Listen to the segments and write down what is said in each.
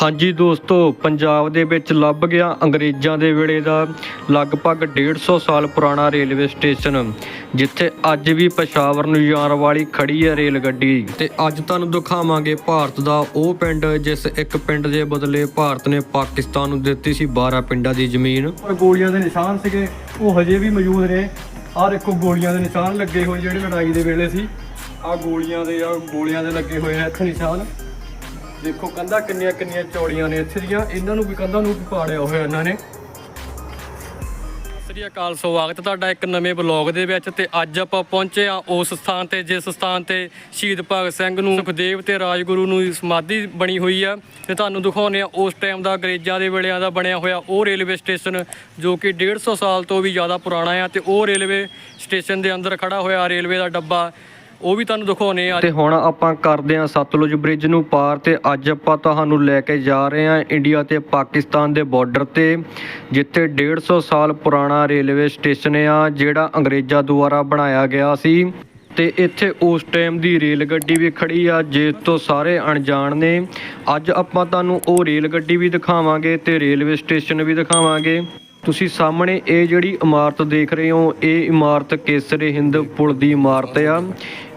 ਹਾਂਜੀ ਦੋਸਤੋ, ਪੰਜਾਬ ਦੇ ਵਿੱਚ ਲੱਭ ਗਿਆ ਅੰਗਰੇਜ਼ਾਂ ਦੇ ਵੇਲੇ ਦਾ ਲਗਭਗ 150 ਸਾਲ ਪੁਰਾਣਾ ਰੇਲਵੇ ਸਟੇਸ਼ਨ, ਜਿੱਥੇ ਅੱਜ ਵੀ ਪਸ਼ਾਵਰ ਨੂੰ ਜਾਣ ਵਾਲੀ ਖੜੀ ਹੈ ਰੇਲ ਗੱਡੀ। ਤੇ ਅੱਜ ਤੁਹਾਨੂੰ ਦਿਖਾਵਾਂਗੇ ਭਾਰਤ ਦਾ ਉਹ ਪਿੰਡ, ਜਿਸ ਇੱਕ ਪਿੰਡ ਦੇ ਬਦਲੇ ਭਾਰਤ ਨੇ ਪਾਕਿਸਤਾਨ ਨੂੰ ਦਿੱਤੀ ਸੀ 12 ਪਿੰਡਾਂ ਦੀ ਜ਼ਮੀਨ। ਪਰ ਗੋਲੀਆਂ ਦੇ ਨਿਸ਼ਾਨ ਸੀਗੇ, ਉਹ ਹਜੇ ਵੀ ਮੌਜੂਦ ਨੇ। ਆਹ ਦੇਖੋ, ਗੋਲੀਆਂ ਦੇ ਨਿਸ਼ਾਨ ਲੱਗੇ ਹੋਏ ਜਿਹੜੇ ਲੜਾਈ ਦੇ ਵੇਲੇ ਸੀ। ਆਹ ਗੋਲੀਆਂ ਦੇ ਆ ਗੋਲੀਆਂ ਦੇ ਲੱਗੇ ਹੋਏ ਆ ਇੱਥੇ ਨਿਸ਼ਾਨ। ਦੇਖੋ ਕੰਧਾਂ ਕਿੰਨੀਆਂ ਕਿੰਨੀਆਂ ਚੌੜੀਆਂ ਨੇ ਇੱਥੇ ਦੀਆਂ। ਇਹਨਾਂ ਨੂੰ ਵੀ ਕੰਧਾਂ ਨੂੰ ਪਾੜਿਆ ਹੋਇਆ ਇਹਨਾਂ ਨੇ। ਸ੍ਰੀ ਅਕਾਲ, ਸਵਾਗਤ ਤੁਹਾਡਾ ਇੱਕ ਨਵੇਂ ਬਲੌਗ ਦੇ ਵਿੱਚ ਤੇ ਅੱਜ ਆਪਾਂ ਪਹੁੰਚੇ ਆ ਉਸ ਸਥਾਨ ਤੇ, ਜਿਸ ਸਥਾਨ ਤੇ ਸ਼ਹੀਦ ਭਗਤ ਸਿੰਘ ਨੂੰ, ਸੁਖਦੇਵ ਤੇ ਰਾਜਗੁਰੂ ਨੂੰ ਸਮਾਧੀ ਬਣੀ ਹੋਈ ਆ। ਤੇ ਤੁਹਾਨੂੰ ਦਿਖਾਉਂਦੇ ਆ ਉਸ ਟਾਈਮ ਦਾ ਅੰਗਰੇਜ਼ਾਂ ਦੇ ਵੇਲਿਆਂ ਦਾ ਬਣਿਆ ਹੋਇਆ ਉਹ ਰੇਲਵੇ ਸਟੇਸ਼ਨ, ਜੋ ਕਿ 150 ਸਾਲ ਤੋਂ ਵੀ ਜ਼ਿਆਦਾ ਪੁਰਾਣਾ ਆ। ਤੇ ਉਹ ਰੇਲਵੇ ਸਟੇਸ਼ਨ ਦੇ ਅੰਦਰ ਖੜਾ ਹੋਇਆ ਰੇਲਵੇ ਦਾ ਡੱਬਾ। ਉਹ ਵੀ ਤੁਹਾਨੂੰ ਦਿਖਾਉਨੇ ਆ ਤੇ ਹੁਣ ਆਪਾਂ ਕਰਦੇ ਆ ਸਤਲੁਜ ਬ੍ਰਿਜ ਨੂੰ ਪਾਰ ਤੇ ਅੱਜ ਆਪਾਂ ਤੁਹਾਨੂੰ ਲੈ ਕੇ ਜਾ ਰਹੇ ਆ ਇੰਡੀਆ ਤੇ ਪਾਕਿਸਤਾਨ ਦੇ ਬਾਰਡਰ ਤੇ, ਜਿੱਥੇ 150 ਸਾਲ ਪੁਰਾਣਾ ਰੇਲਵੇ ਸਟੇਸ਼ਨ ਆ, ਜਿਹੜਾ ਅੰਗਰੇਜ਼ਾਂ ਦੁਆਰਾ ਬਣਾਇਆ ਗਿਆ ਸੀ। ਤੇ ਇੱਥੇ ਉਸ ਟਾਈਮ ਦੀ ਰੇਲ ਗੱਡੀ ਵੀ ਖੜੀ ਆ ਜਿਸ ਤੋਂ ਸਾਰੇ ਅਣਜਾਣ ਨੇ। ਅੱਜ ਆਪਾਂ ਤੁਹਾਨੂੰ ਉਹ ਰੇਲ ਗੱਡੀ ਵੀ ਦਿਖਾਵਾਂਗੇ ਤੇ ਰੇਲਵੇ ਸਟੇਸ਼ਨ ਵੀ ਦਿਖਾਵਾਂਗੇ। ਤੁਸੀਂ ਸਾਹਮਣੇ ਇਹ ਜਿਹੜੀ ਇਮਾਰਤ ਦੇਖ ਰਹੇ ਹੋ, ਇਹ ਇਮਾਰਤ ਕੇਸਰੇ ਹਿੰਦ ਪੁਲ ਦੀ ਇਮਾਰਤ ਆ।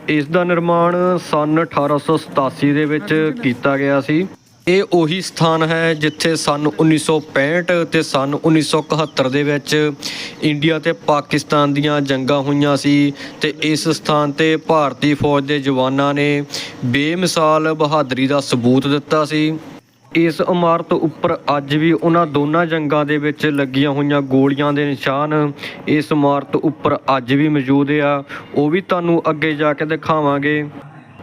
ਇਸ ਦਾ ਨਿਰਮਾਣ ਸਨ 1887 ਦੇ ਵਿੱਚ ਕੀਤਾ ਗਿਆ ਸੀ। ਇਹ ਉਹੀ ਸਥਾਨ ਹੈ ਜਿੱਥੇ ਸਨ 1965 ਤੇ ਸਨ 1971 ਦੇ ਵਿੱਚ ਇੰਡੀਆ ਤੇ ਪਾਕਿਸਤਾਨ ਦੀਆਂ ਜੰਗਾਂ ਹੋਈਆਂ ਸੀ ਤੇ ਇਸ ਸਥਾਨ ਤੇ ਭਾਰਤੀ ਫੌਜ ਦੇ ਜਵਾਨਾਂ ਨੇ ਬੇਮਿਸਾਲ ਬਹਾਦਰੀ ਦਾ ਸਬੂਤ ਦਿੱਤਾ ਸੀ। ਇਸ ਇਮਾਰਤ ਉੱਪਰ ਅੱਜ ਵੀ ਉਹਨਾਂ ਦੋਨਾਂ ਜੰਗਾਂ ਦੇ ਵਿੱਚ ਲੱਗੀਆਂ ਹੋਈਆਂ ਗੋਲੀਆਂ ਦੇ ਨਿਸ਼ਾਨ ਇਸ ਇਮਾਰਤ ਉੱਪਰ ਅੱਜ ਵੀ ਮੌਜੂਦ ਆ। ਉਹ ਵੀ ਤੁਹਾਨੂੰ ਅੱਗੇ ਜਾ ਕੇ ਦਿਖਾਵਾਂਗੇ।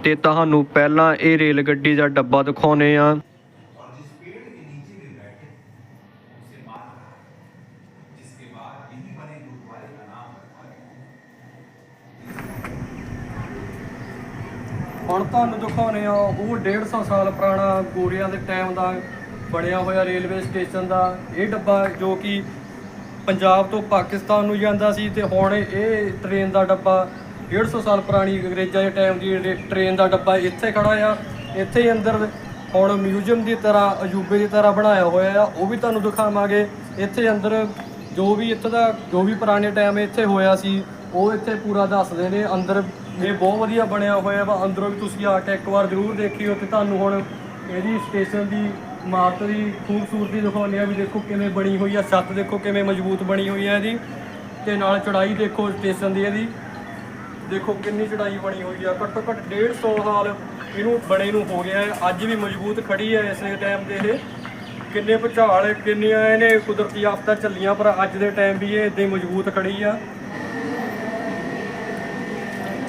ਤੇ ਤੁਹਾਨੂੰ ਪਹਿਲਾਂ ਇਹ ਰੇਲ ਗੱਡੀ ਦਾ ਡੱਬਾ ਦਿਖਾਉਨੇ ਆ ਹੁਣ ਤੁਹਾਨੂੰ ਦਿਖਾਉਣੇ ਆ, ਉਹ 150 ਸਾਲ ਪੁਰਾਣਾ ਗੋਰਿਆਂ ਦੇ ਟਾਈਮ ਦਾ ਬਣਿਆ ਹੋਇਆ ਰੇਲਵੇ ਸਟੇਸ਼ਨ ਦਾ ਇਹ ਡੱਬਾ ਜੋ ਕਿ ਪੰਜਾਬ ਤੋਂ ਪਾਕਿਸਤਾਨ ਨੂੰ ਜਾਂਦਾ ਸੀ ਤੇ ਹੁਣ ਇਹ ਟ੍ਰੇਨ ਦਾ ਡੱਬਾ 150 ਸਾਲ ਪੁਰਾਣੀ ਅੰਗਰੇਜ਼ਾਂ ਦੇ ਟਾਈਮ ਦੀ ਰੇ- ਟ੍ਰੇਨ ਦਾ ਡੱਬਾ ਇੱਥੇ ਖੜਾ ਆ। ਇੱਥੇ ਹੀ ਅੰਦਰ ਹੁਣ ਮਿਊਜ਼ੀਅਮ ਦੀ ਤਰ੍ਹਾਂ ਅਜੂਬੇ ਦੀ ਤਰ੍ਹਾਂ ਬਣਾਇਆ ਹੋਇਆ ਆ। ਉਹ ਵੀ ਤੁਹਾਨੂੰ ਦਿਖਾਵਾਂਗੇ। ਇੱਥੇ ਅੰਦਰ ਜੋ ਵੀ ਇੱਥੇ ਦਾ ਜੋ ਵੀ ਪੁਰਾਣੇ ਟਾਈਮ ਇੱਥੇ ਹੋਇਆ ਸੀ, ਉਹ ਇੱਥੇ ਪੂਰਾ ਦੱਸਦੇ ਨੇ। ਅੰਦਰ ਇਹ ਬਹੁਤ ਵਧੀਆ ਬਣਿਆ ਹੋਇਆ ਵਾ। ਅੰਦਰੋਂ ਵੀ ਤੁਸੀਂ ਆ ਕੇ ਇੱਕ ਵਾਰ ਜ਼ਰੂਰ ਦੇਖਿਓ ਤੇ ਤੁਹਾਨੂੰ ਹੁਣ ਇਹਦੀ ਸਟੇਸ਼ਨ ਦੀ ਇਮਾਰਤ ਦੀ ਖੂਬਸੂਰਤੀ ਦਿਖਾਉਂਦੇ ਆ ਵੀ ਦੇਖੋ ਕਿਵੇਂ ਬਣੀ ਹੋਈ ਆ, ਛੱਤ ਦੇਖੋ ਕਿਵੇਂ ਮਜ਼ਬੂਤ ਬਣੀ ਹੋਈ ਆ ਇਹਦੀ ਤੇ ਨਾਲ ਚੜਾਈ ਦੇਖੋ ਸਟੇਸ਼ਨ ਦੀ ਇਹਦੀ। ਦੇਖੋ ਕਿੰਨੀ ਚੜਾਈ ਬਣੀ ਹੋਈ ਆ, ਘੱਟੋ ਘੱਟ 150 ਸਾਲ ਇਹਨੂੰ ਬਣੇ ਨੂੰ ਹੋ ਗਿਆ ਹੈ। ਅੱਜ ਵੀ ਮਜ਼ਬੂਤ ਖੜੀ ਹੈ ਇਸੇ ਟਾਈਮ ਤੇ ਇਹ। ਕਿੰਨੇ ਭੁਚਾਲ, ਕਿੰਨੀਆਂ ਇਹਨੇ ਕੁਦਰਤੀ ਆਫਤਾਂ ਚੱਲੀਆਂ, ਪਰ ਅੱਜ ਦੇ ਟਾਈਮ ਵੀ ਇਹ ਇਦਾਂ ਹੀ ਮਜ਼ਬੂਤ ਖੜੀ ਆ।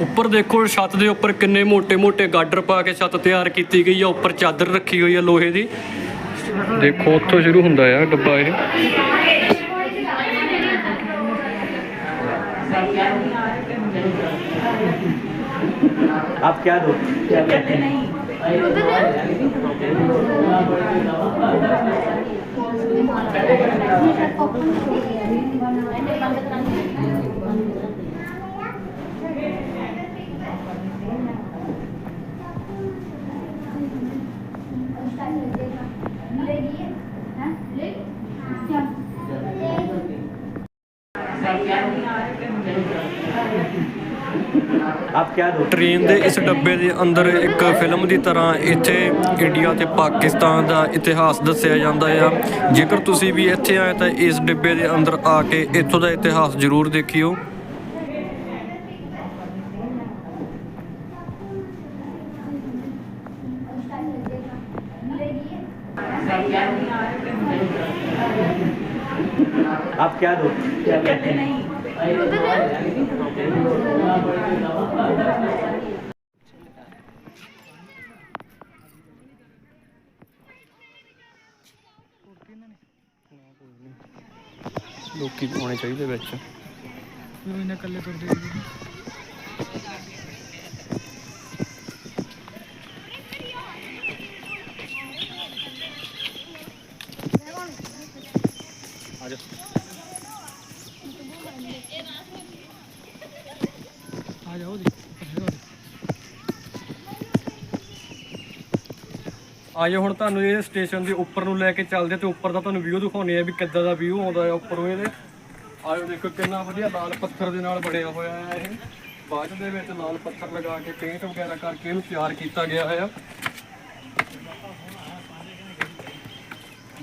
ਉੱਪਰ ਦੇਖੋ ਛੱਤ ਦੇ ਉੱਪਰ ਕਿੰਨੇ ਮੋٹے-ਮੋٹے ਗਾਡਰ ਪਾ ਕੇ ਛੱਤ ਤਿਆਰ ਕੀਤੀ ਗਈ ਆ। ਉੱਪਰ ਚਾਦਰ ਰੱਖੀ ਹੋਈ ਆ ਲੋਹੇ ਦੀ। ਦੇਖੋ ਉੱਥੋਂ ਸ਼ੁਰੂ ਹੁੰਦਾ ਆ ਡੱਬਾ ਇਹ। ਟ੍ਰੇਨ ਦੇ ਇਸ ਡੱਬੇ ਦੇ ਅੰਦਰ ਇੱਕ ਫਿਲਮ ਦੀ ਤਰ੍ਹਾਂ ਇੱਥੇ ਇੰਡੀਆ ਤੇ ਪਾਕਿਸਤਾਨ ਦਾ ਇਤਿਹਾਸ ਦੱਸਿਆ ਜਾਂਦਾ ਆ ਜੇਕਰ ਤੁਸੀਂ ਵੀ ਇੱਥੇ ਆਏ ਤਾਂ ਇਸ ਡੱਬੇ ਦੇ ਅੰਦਰ ਆ ਕੇ ਇੱਥੋਂ ਦਾ ਇਤਿਹਾਸ ਜ਼ਰੂਰ ਦੇਖਿਓ आप क्या दो ਲੋਕੀ ਪਾਉਣੇ ਚਾਹੀਦੇ ਵਿੱਚ। ਇਹਨਾਂ ਇਕੱਲੇ ਤੁਰਦੇ ਜਾਓ ਆਇਓ ਹੁਣ ਤੁਹਾਨੂੰ ਇਹ ਸਟੇਸ਼ਨ ਦੇ ਉੱਪਰ ਨੂੰ ਲੈ ਕੇ ਚੱਲਦੇ ਤੇ ਉੱਪਰ ਦਾ ਤੁਹਾਨੂੰ ਵਿਊ ਦਿਖਾਉਣੇ ਆ ਵੀ ਕਿੱਦਾਂ ਦਾ ਵਿਊ ਆਉਂਦਾ ਹੈ ਉੱਪਰੋਂ ਇਹਦੇ। ਆਇਓ ਦੇਖੋ ਕਿੰਨਾ ਵਧੀਆ ਲਾਲ ਪੱਥਰ ਦੇ ਨਾਲ ਬਣਿਆ ਹੋਇਆ ਹੈ ਇਹ। ਬਾਅਦ ਦੇ ਵਿੱਚ ਲਾਲ ਪੱਥਰ ਲਗਾ ਕੇ ਪੇਂਟ ਵਗੈਰਾ ਕਰਕੇ ਇਹਨੂੰ ਤਿਆਰ ਕੀਤਾ ਗਿਆ ਹੈ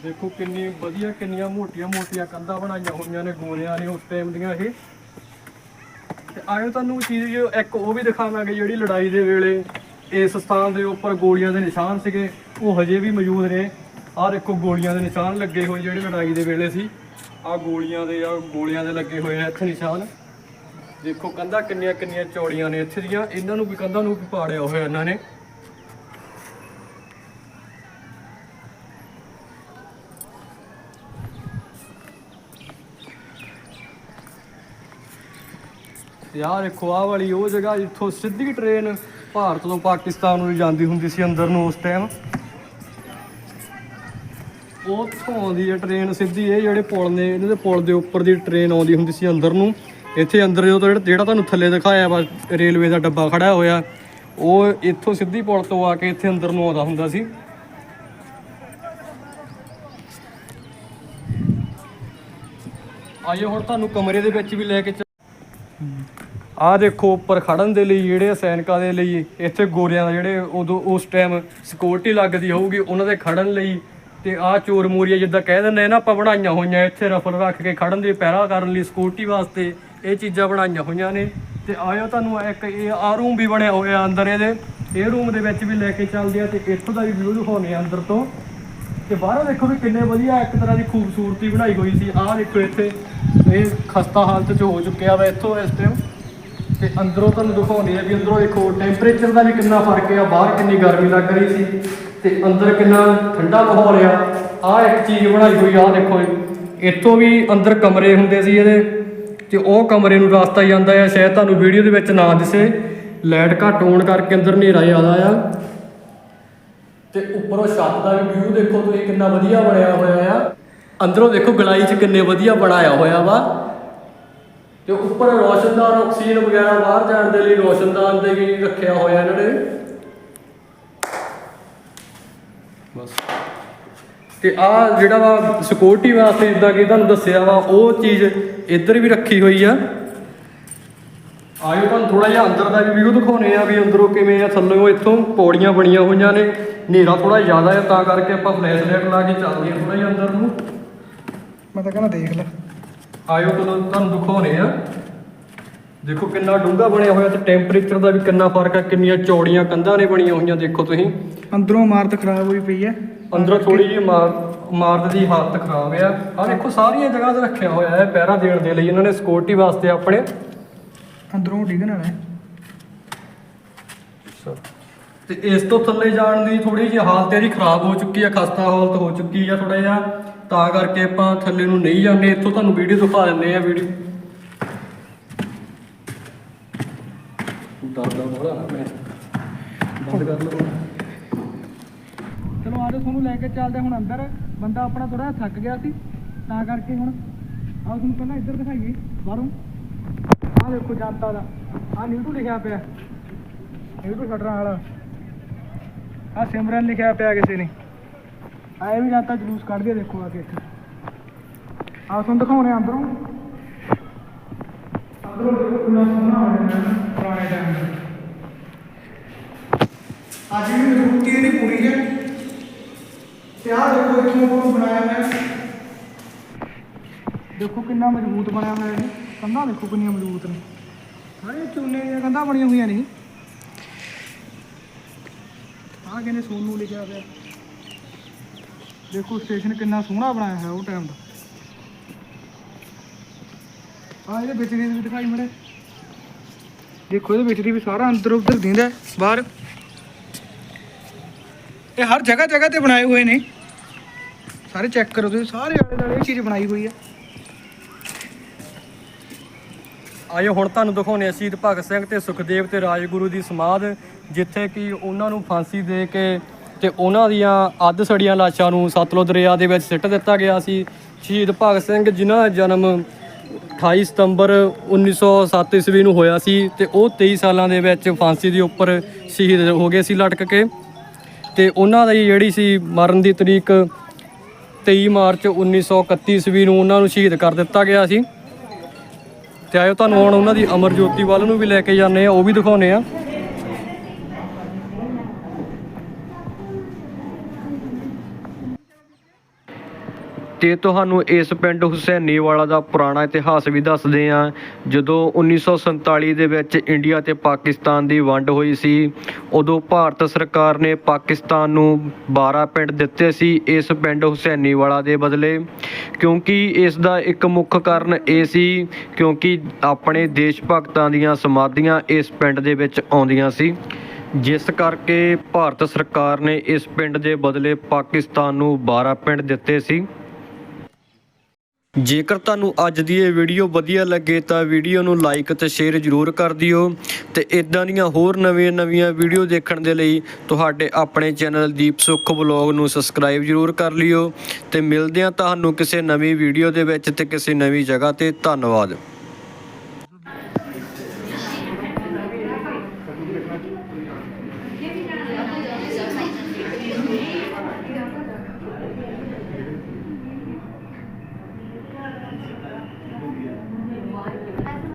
ਦੇਖੋ ਕਿੰਨੀ ਵਧੀਆ, ਕਿੰਨੀਆਂ ਮੋਟੀਆਂ ਮੋਟੀਆਂ ਕੰਧਾਂ ਬਣਾਈਆਂ ਹੋਈਆਂ ਨੇ ਗੋਰਿਆਂ ਨੇ ਉਸ ਟਾਈਮ ਦੀਆਂ ਇਹ। ਤੇ ਆਇਓ ਤੁਹਾਨੂੰ ਚੀਜ਼, ਇੱਕ ਉਹ ਵੀ ਦਿਖਾਵਾਂਗੇ ਜਿਹੜੀ ਲੜਾਈ ਦੇ ਵੇਲੇ ਇਸ ਸਥਾਨ ਦੇ ਉੱਪਰ ਗੋਲੀਆਂ ਦੇ ਨਿਸ਼ਾਨ ਸੀਗੇ। ਉਹ ਹਜੇ ਵੀ ਮੌਜੂਦ ਨੇ। ਆਹ ਦੇਖੋ, ਗੋਲੀਆਂ ਦੇ ਨਿਸ਼ਾਨ ਲੱਗੇ ਹੋਏ ਜਿਹੜੇ ਲੜਾਈ ਦੇ ਵੇਲੇ ਸੀ। ਆਹ ਗੋਲੀਆਂ ਦੇ ਆ ਗੋਲੀਆਂ ਦੇ ਲੱਗੇ ਹੋਏ ਆ ਇੱਥੇ ਨਿਸ਼ਾਨ। ਦੇਖੋ, ਕੰਧਾਂ ਕਿੰਨੀਆਂ ਕਿੰਨੀਆਂ ਚੌੜੀਆਂ ਨੇ ਇੱਥੇ ਦੀਆਂ। ਇਹਨਾਂ ਨੂੰ ਵੀ, ਕੰਧਾਂ ਨੂੰ ਵੀ ਪਾੜਿਆ ਹੋਇਆ ਇਹਨਾਂ ਨੇ। ਤੇ ਆਹ ਦੇਖੋ, ਆਹ ਵਾਲੀ ਉਹ ਜਗ੍ਹਾ ਜਿੱਥੋਂ ਸਿੱਧੀ ਟ੍ਰੇਨ ਭਾਰਤ ਤੋਂ ਪਾਕਿਸਤਾਨ ਨੂੰ ਜਾਂਦੀ ਹੁੰਦੀ ਸੀ ਅੰਦਰ ਨੂੰ ਉਸ ਟਾਈਮ ਉੱਥੋਂ ਆਉਂਦੀ ਹੈ ਟ੍ਰੇਨ ਸਿੱਧੀ ਇਹ ਜਿਹੜੇ ਪੁਲ ਨੇ, ਇਹਨਾਂ ਦੇ ਪੁਲ ਦੇ ਉੱਪਰ ਦੀ ਟ੍ਰੇਨ ਆਉਂਦੀ ਹੁੰਦੀ ਸੀ ਅੰਦਰ ਨੂੰ। ਇੱਥੇ ਅੰਦਰ ਜੋ ਜਿਹੜਾ ਤੁਹਾਨੂੰ ਥੱਲੇ ਦਿਖਾਇਆ ਵਾ, ਰੇਲਵੇ ਦਾ ਡੱਬਾ ਖੜਾ ਹੋਇਆ, ਉਹ ਇੱਥੋਂ ਸਿੱਧੀ ਪੁਲ ਤੋਂ ਆ ਕੇ ਇੱਥੇ ਅੰਦਰ ਨੂੰ ਆਉਂਦਾ ਹੁੰਦਾ ਸੀ। ਆਇਓ ਹੁਣ ਤੁਹਾਨੂੰ ਕਮਰੇ ਦੇ ਵਿੱਚ ਵੀ ਲੈ ਕੇ ਚੱਲ ਆਹ ਦੇਖੋ, ਉੱਪਰ ਖੜਨ ਦੇ ਲਈ ਜਿਹੜੇ ਸੈਨਿਕਾਂ ਦੇ ਲਈ ਇੱਥੇ ਗੋਰਿਆਂ ਦਾ ਜਿਹੜੇ ਉਦੋਂ ਉਸ ਟਾਈਮ ਸਿਕਿਉਰਿਟੀ ਲੱਗਦੀ ਹੋਊਗੀ, ਉਹਨਾਂ ਦੇ ਖੜਨ ਲਈ ਤੇ ਆਹ ਚੋਰ ਮੋਰੀਆ ਜਿੱਦਾਂ ਕਹਿ ਦਿੰਦੇ ਆ ਨਾ, ਆਪਾਂ ਬਣਾਈਆਂ ਹੋਈਆਂ ਇੱਥੇ ਰਫਲ ਰੱਖ ਕੇ ਖੜਨ ਦੀ ਪਹਿਰਾ ਕਰਨ ਲਈ ਸਕੂਟੀ ਵਾਸਤੇ ਇਹ ਚੀਜ਼ਾਂ ਬਣਾਈਆਂ ਹੋਈਆਂ ਨੇ। ਤੇ ਆਇਓ ਤੁਹਾਨੂੰ ਇੱਕ ਇਹ ਆ ਰੂਮ ਵੀ ਬਣਿਆ ਹੋਇਆ ਅੰਦਰ ਇਹਦੇ। ਇਹ ਰੂਮ ਦੇ ਵਿੱਚ ਵੀ ਲੈ ਕੇ ਚੱਲਦੇ ਆ ਤੇ ਇੱਥੋਂ ਦਾ ਵੀ ਵਿਊ ਦਿਖਾਉਂਦੇ ਆ ਅੰਦਰ ਤੋਂ। ਤੇ ਬਾਹਰੋਂ ਦੇਖੋ ਵੀ ਕਿੰਨੇ ਵਧੀਆ ਇੱਕ ਤਰ੍ਹਾਂ ਦੀ ਖੂਬਸੂਰਤੀ ਬਣਾਈ ਹੋਈ ਸੀ। ਆਹ ਦੇਖੋ ਇੱਥੇ, ਇਹ ਖਸਤਾ ਹਾਲਤ 'ਚ ਹੋ ਚੁੱਕਿਆ ਵਾ ਇੱਥੋਂ ਇਸ ਟਾਈਮ ਤੇ ਅੰਦਰੋਂ ਤੁਹਾਨੂੰ ਦਿਖਾਉਂਦੇ ਆ ਵੀ ਅੰਦਰੋਂ ਦੇਖੋ ਟੈਂਪਰੇਚਰ ਦਾ ਵੀ ਕਿੰਨਾ ਫ਼ਰਕ ਆ, ਬਾਹਰ ਕਿੰਨੀ ਗਰਮੀ ਲੱਗ ਰਹੀ ਸੀ। ਤੇ ਅੰਦਰ ਕਿੰਨਾ ਠੰਡਾ ਮਾਹੌਲ ਆ। ਆਹ ਇੱਕ ਚੀਜ਼ ਬਣਾਈ ਹੋਈ ਆ ਆਹ ਦੇਖੋ ਇੱਥੋਂ ਵੀ ਅੰਦਰ ਕਮਰੇ ਹੁੰਦੇ ਸੀ ਇਹਦੇ, ਤੇ ਉਹ ਕਮਰੇ ਨੂੰ ਰਸਤਾ ਜਾਂਦਾ ਆ। ਸ਼ਾਇਦ ਤੁਹਾਨੂੰ ਵੀਡੀਓ ਦੇ ਵਿੱਚ ਨਾ ਦਿਸੇ। ਲਾਈਟ ਘੱਟ ਹੋਣ ਕਰਕੇ ਅੰਦਰ ਹਨੇਰਾ ਜ਼ਿਆਦਾ ਆ। ਤੇ ਉੱਪਰੋਂ ਛੱਤ ਦਾ ਵੀ ਵਿਊ ਦੇਖੋ ਤੁਸੀਂ ਕਿੰਨਾ ਵਧੀਆ ਬਣਿਆ ਹੋਇਆ ਆ। ਅੰਦਰੋਂ ਦੇਖੋ ਗਲਾਈ 'ਚ ਕਿੰਨੇ ਵਧੀਆ ਬਣਾਇਆ ਹੋਇਆ ਵਾ। ਤੇ ਉੱਪਰ ਰੋਸ਼ਨਦਾਨ, ਆਕਸੀਜਨ ਵਗੈਰਾ ਬਾਹਰ ਜਾਣ ਦੇ ਲਈ ਰੋਸ਼ਨਦਾਨ ਦੇ ਵੀ ਰੱਖਿਆ ਹੋਇਆ ਇਹਨਾਂ ਨੇ। ਬਸ। ਤੇ ਆ ਜਿਹੜਾ ਵਾ ਸਿਕਿਉਰਿਟੀ ਵਾਸਤੇ ਜਿੱਦਾਂ ਕਿ ਤੁਹਾਨੂੰ ਦੱਸਿਆ ਵਾ ਉਹ ਚੀਜ਼ ਇੱਧਰ ਵੀ ਰੱਖੀ ਹੋਈ ਆ। ਆਇਓ ਤੁਹਾਨੂੰ ਥੋੜਾ ਜਿਹਾ ਅੰਦਰ ਦਾ ਵੀ ਵਿਊ ਦਿਖਾਉਣੇ ਆ ਵੀ ਅੰਦਰੋਂ ਕਿਵੇਂ ਆ ਥੱਲੋਂ ਇੱਥੋਂ ਪੌੜੀਆਂ ਬਣੀਆਂ ਹੋਈਆਂ ਨੇ। ਹਨੇਰਾ ਥੋੜਾ ਜ਼ਿਆਦਾ ਹੈ ਤਾਂ ਕਰਕੇ ਆਪਾਂ ਫਲੈਸ਼ ਲਾਈਟ ਲਾ ਕੇ ਚੱਲਦੇ ਹਾਂ ਥੋੜਾ ਜਿਹਾ ਅੰਦਰ ਨੂੰ। ਮੈਂ ਤਾਂ ਕਹਿੰਦਾ ਦੇਖ ਲੈ। ਆਇਓ ਤੁਹਾਨੂੰ ਤੁਹਾਨੂੰ ਦਿਖਾਉਣੇ ਆ ਦੇਖੋ ਕਿੰਨਾ ਡੂੰਘਾ ਬਣਿਆ ਹੋਇਆ ਤੇ ਟੈਂਪਰੇਚਰ ਦਾ ਵੀ ਕਿੰਨਾ ਫ਼ਰਕ ਆ ਕਿੰਨੀਆਂ ਚੌੜੀਆਂ ਕੰਧਾਂ ਨੇ ਬਣੀਆਂ ਹੋਈਆਂ ਦੇਖੋ ਤੁਸੀਂ। ਅੰਦਰੋਂ ਇਮਾਰਤ ਖਰਾਬ ਹੋਈ ਪਈ ਹੈ। ਅੰਦਰੋਂ ਥੋੜੀ ਜਿਹੀ ਇਮਾਰ- ਇਮਾਰਤ ਦੀ ਹਾਲਤ ਖਰਾਬ ਆ। ਆ ਦੇਖੋ ਸਾਰੀਆਂ ਜਗ੍ਹਾ ਤੇ ਰੱਖਿਆ ਹੋਇਆ ਹੈ ਪਹਿਰਾ ਦੇਣ ਦੇ ਲਈ। ਇਹਨਾਂ ਨੇ ਸਿਕਿਉਰਿਟੀ ਵਾਸਤੇ ਆਪਣੇ ਅੰਦਰੋਂ ਡਿੱਗਣ ਵਾਲਾ ਹੈ। ਤੇ ਇਸ ਤੋਂ ਥੱਲੇ ਜਾਣ ਦੀ ਥੋੜੀ ਜਿਹੀ ਹਾਲਤ ਇਹਦੀ ਖਰਾਬ ਹੋ ਚੁੱਕੀ ਆ ਖਸਤਾ ਹਾਲਤ ਹੋ ਚੁੱਕੀ ਆ ਥੋੜਾ ਜਿਹਾ। ਤਾਂ ਕਰਕੇ ਆਪਾਂ ਥੱਲੇ ਨੂੰ ਨਹੀਂ ਜਾਂਦੇ। ਇੱਥੋਂ ਤੁਹਾਨੂੰ ਵੀਡੀਓ ਦਿਖਾ ਦਿੰਦੇ ਆ ਵੀਡੀਓ। ਡਰਦਾ ਨਾ ਮੈਂ। ਬੰਦ ਕਰ ਲਓ। ਚਲੋ ਆਜੋ ਤੁਹਾਨੂੰ ਲੈ ਕੇ ਚੱਲਦੇ ਹੁਣ ਅੰਦਰ। ਬੰਦਾ ਆਪਣਾ ਥੋੜਾ ਥੱਕ ਗਿਆ ਸੀ, ਤਾਂ ਕਰਕੇ ਹੁਣ ਆਓ ਤੁਹਾਨੂੰ ਪਹਿਲਾਂ ਇੱਧਰ ਦਿਖਾਈਏ, ਬਾਹਰੋਂ। ਆਹ ਦੇਖੋ ਜਨਤਾ ਦਾ। ਆਹ ਨਿਊਟੂ ਲਿਖਿਆ ਪਿਆ। ਨਿਊਟੂ ਛੱਡਣ ਵਾਲਾ। ਆਹ ਸਿਮਰਨ ਲਿਖਿਆ ਪਿਆ ਕਿਸੇ ਨੇ। ਆਏ ਵੀ ਜਨਤਾ ਜਲੂਸ ਕੱਢਦੀ ਆ, ਦੇਖੋ ਆ ਕੇ ਇੱਥੇ। ਆਹ ਤੁਹਾਨੂੰ ਦਿਖਾਉਣੇ ਆ ਅੰਦਰੋਂ। ਅੰਦਰੋਂ ਦੇਖੋ ਕਿੰਨਾ ਸੋਹਣਾ ਹੋਇਆ ਹੈ, ਪੁਰਾਣੇ ਟਾਈਮ ਅੱਜ ਵੀ ਮਜ਼ਬੂਤੀ ਇਹਦੀ ਪੂਰੀ ਹੈ ਤੇ ਆਹ ਦੇਖੋ ਇੱਥੋਂ ਕੋਲ ਬਣਾਇਆ ਮੈਂ ਦੇਖੋ ਕਿੰਨਾ ਮਜ਼ਬੂਤ ਬਣਿਆ ਹੋਇਆ ਇਹ। ਕੰਧਾਂ ਦੇਖੋ ਕਿੰਨੀਆਂ ਮਜ਼ਬੂਤ ਨੇ। ਸਾਰੇ ਚੂਨੇ ਦੀਆਂ ਕੰਧਾਂ ਬਣੀਆਂ ਹੋਈਆਂ ਨੇ। ਆਹ ਕਹਿੰਦੇ ਸੋਨੂ ਲਿਖਿਆ ਪਿਆ। ਦੇਖੋ ਸਟੇਸ਼ਨ ਕਿੰਨਾ ਸੋਹਣਾ ਬਣਾਇਆ ਹੋਇਆ ਉਹ ਟਾਈਮ ਦਾ। ਆ ਇਹਦੇ ਵਿੱਚ ਦੀ ਵੀ ਦਿਖਾਈ ਮੜੇ। ਦੇਖੋ ਇਹਦੇ ਵਿੱਚ ਦੀ ਵੀ ਸਾਰਾ ਅੰਦਰ ਉੱਧਰ ਦਿੰਦਾ ਬਾਹਰ। ਇਹ ਹਰ ਜਗ੍ਹਾ ਜਗ੍ਹਾ ਤੇ ਬਣਾਏ ਹੋਏ ਨੇ। ਸਾਰੇ ਚੈੱਕ ਕਰੋ ਤੁਸੀਂ, ਸਾਰੇ ਆਲੇ ਦੁਆਲੇ ਇਹ ਚੀਜ਼ ਬਣਾਈ ਹੋਈ ਹੈ ਆਇਓ, ਹੁਣ ਤੁਹਾਨੂੰ ਦਿਖਾਉਣੇ ਆ ਸ਼ਹੀਦ ਭਗਤ ਸਿੰਘ ਤੇ ਸੁਖਦੇਵ ਤੇ ਰਾਜਗੁਰੂ ਦੀ ਸਮਾਧ, ਜਿੱਥੇ ਕਿ ਉਹਨਾਂ ਨੂੰ ਫਾਂਸੀ ਦੇ ਕੇ ਤੇ ਉਹਨਾਂ ਦੀਆਂ ਅੱਧ ਸੜੀਆਂ ਲਾਸ਼ਾਂ ਨੂੰ ਸਤਲੁਜ ਦਰਿਆ ਦੇ ਵਿੱਚ ਸਿੱਟ ਦਿੱਤਾ ਗਿਆ ਸੀ। ਸ਼ਹੀਦ ਭਗਤ ਸਿੰਘ ਜਿਨ੍ਹਾਂ ਦਾ ਜਨਮ 28 ਸਤੰਬਰ 1907 ਈਸਵੀ ਨੂੰ ਹੋਇਆ ਸੀ ਤੇ ਉਹ 23 ਸਾਲਾਂ ਦੇ ਵਿੱਚ ਫਾਂਸੀ ਦੇ ਉੱਪਰ ਸ਼ਹੀਦ ਹੋ ਗਏ ਸੀ ਲਟਕ ਕੇ। ਤੇ ਉਹਨਾਂ ਦੀ ਜਿਹੜੀ ਸੀ ਮਰਨ ਦੀ ਤਰੀਕ 23 ਮਾਰਚ 1931 ਈਸਵੀ ਨੂੰ ਉਹਨਾਂ ਨੂੰ ਸ਼ਹੀਦ ਕਰ ਦਿੱਤਾ ਗਿਆ ਸੀ। ਤੇ ਆਇਓ ਤੁਹਾਨੂੰ ਹੁਣ ਉਹਨਾਂ ਦੀ ਅਮਰ ਜੋਤੀ ਵੱਲ ਨੂੰ ਵੀ ਲੈ ਕੇ ਜਾਂਦੇ ਆ ਉਹ ਵੀ ਦਿਖਾਉਨੇ ਆ ਤੇ ਤੁਹਾਨੂੰ ਇਸ ਪਿੰਡ ਹੁਸੈਨੀਵਾਲਾ ਦਾ ਪੁਰਾਣਾ ਇਤਿਹਾਸ ਵੀ ਦੱਸਦੇ ਹਾਂ। ਜਦੋਂ 1947 ਦੇ ਵਿੱਚ ਇੰਡੀਆ ਤੇ ਪਾਕਿਸਤਾਨ ਦੀ ਵੰਡ ਹੋਈ ਸੀ, ਉਦੋਂ ਭਾਰਤ ਸਰਕਾਰ ਨੇ ਪਾਕਿਸਤਾਨ ਨੂੰ 12 ਪਿੰਡ ਦਿੱਤੇ ਸੀ ਇਸ ਪਿੰਡ ਹੁਸੈਨੀਵਾਲਾ ਦੇ ਬਦਲੇ। ਕਿਉਂਕਿ ਇਸ ਦਾ ਇੱਕ ਮੁੱਖ ਕਾਰਨ ਇਹ ਸੀ, ਕਿਉਂਕਿ ਆਪਣੇ ਦੇਸ਼ ਭਗਤਾਂ ਦੀਆਂ ਸਮਾਧੀਆਂ ਇਸ ਪਿੰਡ ਦੇ ਵਿੱਚ ਆਉਂਦੀਆਂ ਸੀ। ਜਿਸ ਕਰਕੇ ਭਾਰਤ ਸਰਕਾਰ ਨੇ ਇਸ ਪਿੰਡ ਦੇ ਬਦਲੇ ਪਾਕਿਸਤਾਨ ਨੂੰ 12 ਪਿੰਡ ਦਿੱਤੇ ਸੀ। ਜੇਕਰ ਤੁਹਾਨੂੰ ਅੱਜ ਦੀ ਇਹ ਵੀਡੀਓ ਵਧੀਆ ਲੱਗੇ ਤਾਂ ਵੀਡੀਓ ਨੂੰ ਲਾਈਕ ਅਤੇ ਸ਼ੇਅਰ ਜ਼ਰੂਰ ਕਰ ਦਿਓ ਤੇ ਇਦਾਂ ਦੀਆਂ ਹੋਰ ਨਵੀਆਂ-ਨਵੀਆਂ ਵੀਡੀਓ ਦੇਖਣ ਦੇ ਲਈ ਤੁਹਾਡੇ ਆਪਣੇ ਚੈਨਲ ਦੀਪ ਸੁੱਖ ਬਲੌਗ ਨੂੰ ਸਬਸਕ੍ਰਾਈਬ ਜ਼ਰੂਰ ਕਰ ਲਿਓ ਤੇ ਮਿਲਦੇ ਹਾਂ ਤੁਹਾਨੂੰ ਕਿਸੇ ਨਵੀਂ ਵੀਡੀਓ ਦੇ ਵਿੱਚ ਤੇ ਕਿਸੇ ਨਵੀਂ ਜਗ੍ਹਾ ਤੇ। ਧੰਨਵਾਦ।